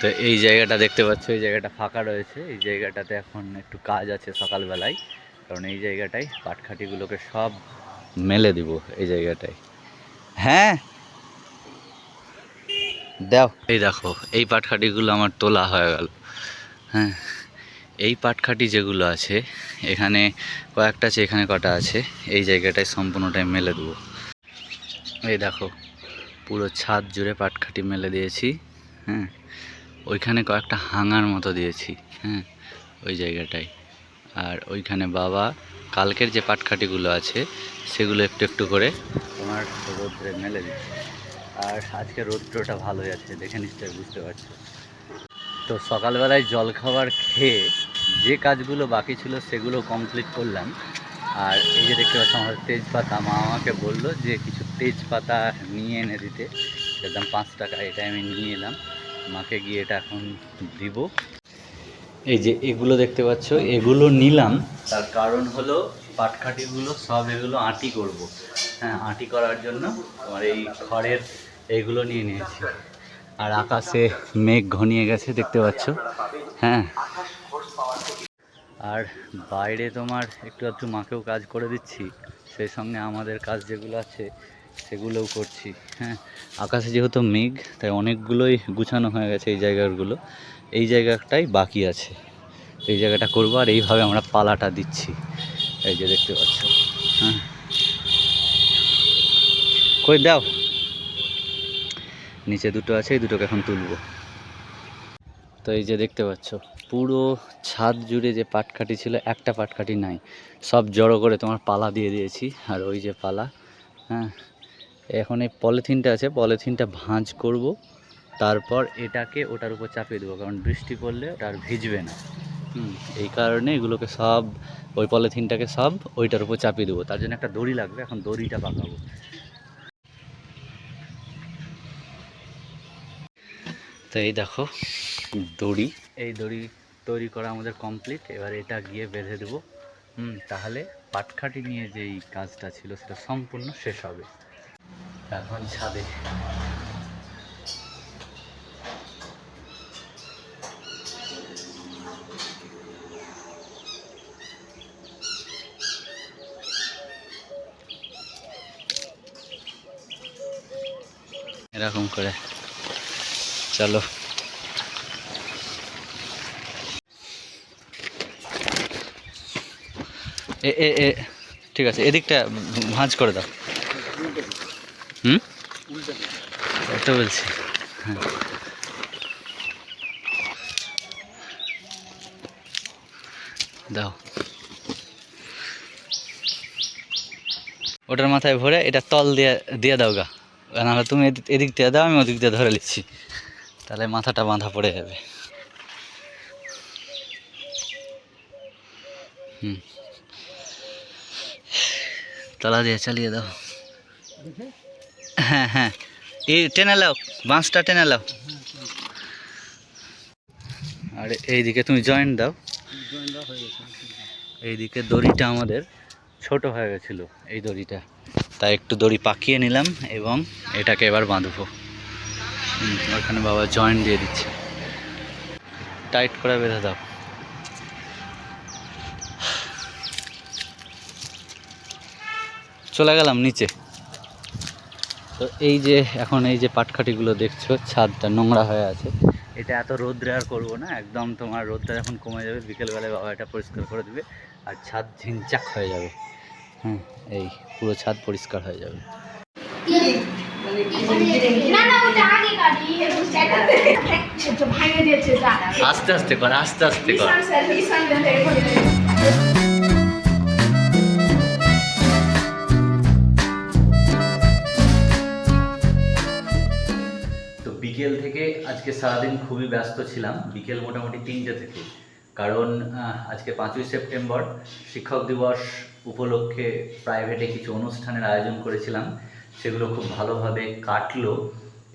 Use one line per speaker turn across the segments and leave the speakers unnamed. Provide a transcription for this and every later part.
তো এই জায়গাটা দেখতে পাচ্ছ, এই জায়গাটা ফাঁকা রয়েছে। এই জায়গাটাতে এখন একটু কাজ আছে সকালবেলায়। কারণ এই জায়গাটায় পাটখাটিগুলোকে সব মেলে দিব, এই জায়গাটায়। হ্যাঁ? দাও। এই দেখো, এই পাটখাটিগুলো আমার তোলা হয়ে গেল। হ্যাঁ এই পাটখাটি যেগুলো আছে, এখানে কয়েকটা আছে, এখানে কটা আছে। এই জায়গাটায় সম্পূর্ণটাই মেলে দেবো। এই দেখো, পুরো ছাদ জুড়ে পাটখাটি মেলে দিয়েছি। হ্যাঁ ওইখানে কয়েকটা হাঙার মতো দিয়েছি হ্যাঁ ওই জায়গাটায়। আর ওইখানে বাবা, কালকের যে পাটখাটিগুলো আছে, সেগুলো একটু একটু করে তোমার রোদ্রে মেলে দিচ্ছে। আর আজকে রৌদ্রটা ভালোই আছে, দেখে নিশ্চয়ই বুঝতে পারছ। তো সকালবেলায় জলখাবার খেয়ে যে কাজগুলো বাকি ছিল, সেগুলো কমপ্লিট করলাম। আর এই যে দেখতে পাচ্ছ আমাদের তেজপাতা মা আমাকে বলল যে কিছু তেজপাতা নিয়ে এনে দিতে। একদম দাম পাঁচ টাকা এটা আমি নিয়ে এলাম। মাকে গিয়ে এটা এখন দিব। এই যে এগুলো দেখতে পাচ্ছ এগুলো নিলাম। তার কারণ হলো পাটখাটিগুলো সব এগুলো আঁটি করব। হ্যাঁ আঁটি করার জন্য তোমার এই খড়ের এইগুলো নিয়ে নিয়েছি। আর আকাশে মেঘ ঘনিয়ে গেছে দেখতে পাচ্ছ। হ্যাঁ। আর বাইরে তোমার একটু একটু মাকেও কাজ করে দিচ্ছি। সেই সঙ্গে আমাদের কাজ যেগুলো আছে সেগুলোও করছি। হ্যাঁ আকাশে যেহেতু মেঘ, তাই অনেকগুলোই গুছানো হয়ে গেছে এই জায়গাগুলো। এই জায়গাটাই বাকি আছে। এই জায়গাটা করব আর এইভাবে আমরা পালাটা দিচ্ছি। এই যে দেখতে পাচ্ছ। হ্যাঁ। কই দাও। নিচে দুটো আছে, এই দুটোকে এখন তুলবো। তো এই যে দেখতে পাচ্ছ, পুরো ছাদ জুড়ে যে পাটকাঠি ছিল, একটা পাটকাঠি নাই। সব জড়ো করে তোমার পালা দিয়ে দিয়েছি, আর ওই যে পালা হ্যাঁ এখন এই পলিথিনটা আছে, পলিথিনটা ভাঁজ করব, তারপর এটাকে ওটার উপর চাপিয়ে দেবো, কারণ বৃষ্টি পড়লে ওটা আর ভিজবে না। হুম, এই কারণে এগুলোকে সব, ওই পলিথিনটাকে সব ওইটার উপর চাপিয়ে দেবো, তার জন্য একটা দড়ি লাগবে, এখন দড়িটা পাকাবো তো এই দেখো, দড়ি, এই দড়ি তৈরি করা আমাদের কমপ্লিট, এবার এটা গিয়ে বেঁধে দেবো। হুম, তাহলে পাটখাটি নিয়ে যেই কাজটা ছিল, সেটা সম্পূর্ণ শেষ হবে। ছাদে। এরকম করে। চলো। এ এ এ ঠিক আছে এদিকটা ভাঁজ করে দাও। হুম? এটা বলছি। হ্যাঁ। দাও। ওটার মাথায় ভরে এটা তল দিয়ে দিয়ে দাও গা। নাহলে তুমি এদিক- এদিক দিয়ে দাও আমি ওদিক দিয়ে ধরে নিচ্ছি। তাহলে মাথাটা বাঁধা পড়ে যাবে। হুম। তলা দিয়ে চালিয়ে দাও। হ্যাঁ হ্যাঁ। এই টেনে লাও বাঁশটা টেনে লাও আর, এইদিকে তুমি জয়েন্ট দাও। এইদিকে দড়িটা আমাদের ছোট হয়ে গেছিল, এই দড়িটা। তাই একটু দড়ি পাকিয়ে নিলাম এবং এটাকে এবার বাঁধবো। ওখানে বাবা জয়েন্ট দিয়ে দিচ্ছে। টাইট করে বেঁধে দাও। চলে গেলাম নিচে। তো এই যে এখন এই যে পাটখাটিগুলো দেখছ, ছাদটা নোংরা হয়ে আছে। এটা এত রোদ্রে আর করব না, একদম তোমার রোদটা যখন কমে যাবে, বিকেলবেলায় বাবা এটা পরিষ্কার করে দেবে, আর ছাদ ঝিনচাক হয়ে যাবে। হ্যাঁ এই পুরো ছাদ পরিষ্কার হয়ে যাবে। আস্তে আস্তে কর, আস্তে আস্তে কর। আজকে সারাদিন খুবই ব্যস্ত ছিলাম, বিকেল মোটামুটি তিনটে থেকে। কারণ আজকে পাঁচই সেপ্টেম্বর, শিক্ষক দিবস উপলক্ষে প্রাইভেটে কিছু অনুষ্ঠানের আয়োজন করেছিলাম। সেগুলো খুব ভালোভাবে কাটলো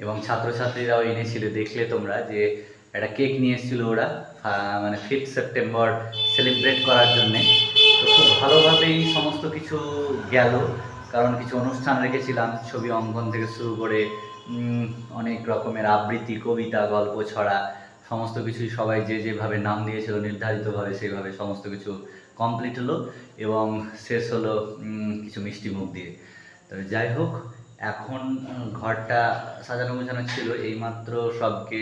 এবং ছাত্রছাত্রীরাও এনেছিল। দেখলে তোমরা যে একটা কেক নিয়ে এসেছিল ওরা মানে ফিফথ সেপ্টেম্বর সেলিব্রেট করার জন্যে। তো খুব ভালোভাবেই সমস্ত কিছু গেল, কারণ কিছু অনুষ্ঠান রেখেছিলাম, ছবি অঙ্কন থেকে শুরু করে অনেক রকমের আবৃত্তি, কবিতা, গল্প ছড়া, সমস্ত কিছুই সবাই যে যেভাবে নাম দিয়েছিল, নির্ধারিতভাবে সেইভাবে সমস্ত কিছু কমপ্লিট হলো এবং শেষ হলো কিছু মিষ্টি মুখ দিয়ে। তবে যাই হোক, এখন ঘরটা সাজানো গোছানো ছিল, এইমাত্র সবকে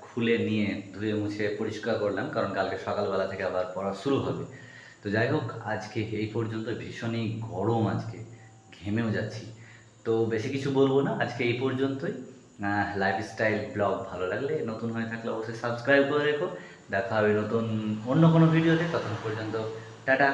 খুলে নিয়ে ধুয়ে মুছে পরিষ্কার করলাম, কারণ কালকে সকালবেলা থেকে আবার পড়া শুরু হবে। তো যাই হোক, আজকে এই পর্যন্ত ভীষণই গরম আজকে, ঘেমেও যাচ্ছি। তো বেশি কিছু বলব না, আজকে এই পর্যন্তই। লাইফস্টাইল ব্লগ ভালো লাগলে, নতুন হয়ে থাকলে অবশ্যই সাবস্ক্রাইব করে রেখো। দেখা হবে নতুন অন্য কোনো ভিডিওতে ততক্ষণ পর্যন্ত, টাটা।